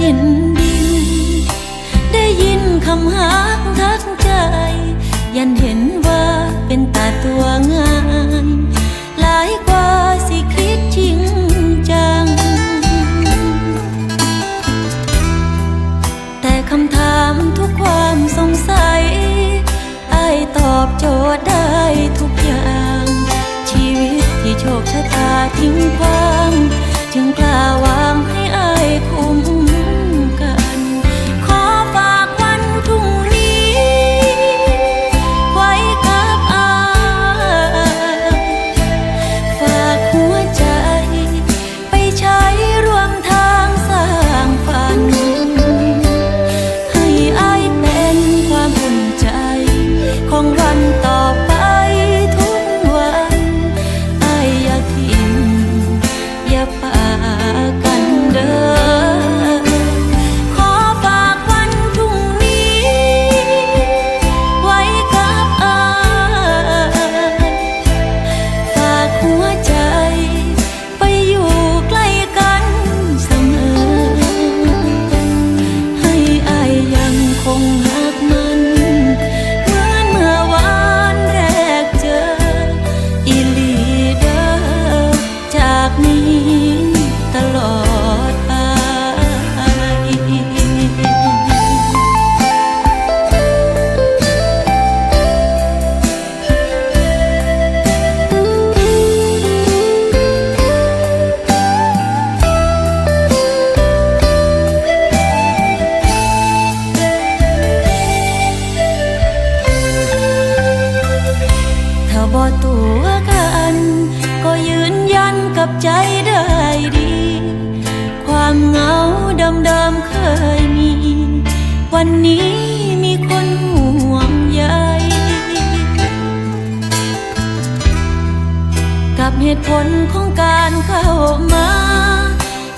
ดินดิน ได้ยินคำหักทักใจ ยันเห็นว่าเป็นตาตัวงายหลายกว่าสิคิดจริงจัง แต่คำถามทุกความสงสัยไอตอบโจทย์ได้ทุกอย่าง ชีวิตที่โชคชะตาทิ้งไว้ ยมี วันนี้มีคนห่วงใยกับเหตุผลของการเข้ามา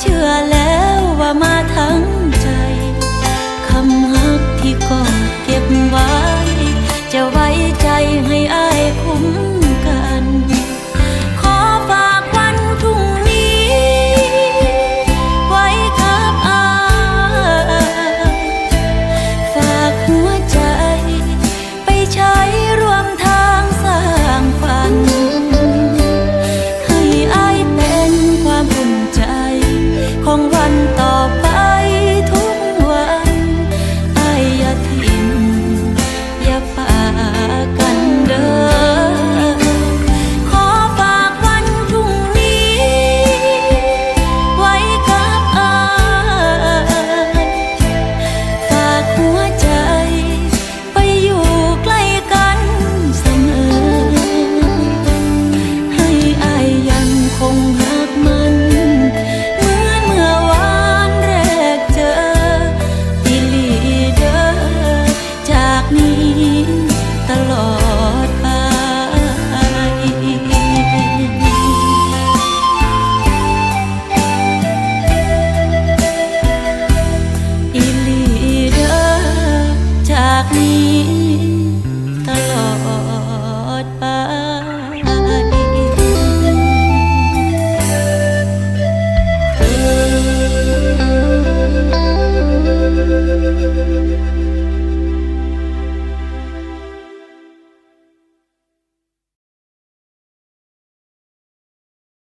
เชื่อแล้วว่ามาทั้ง me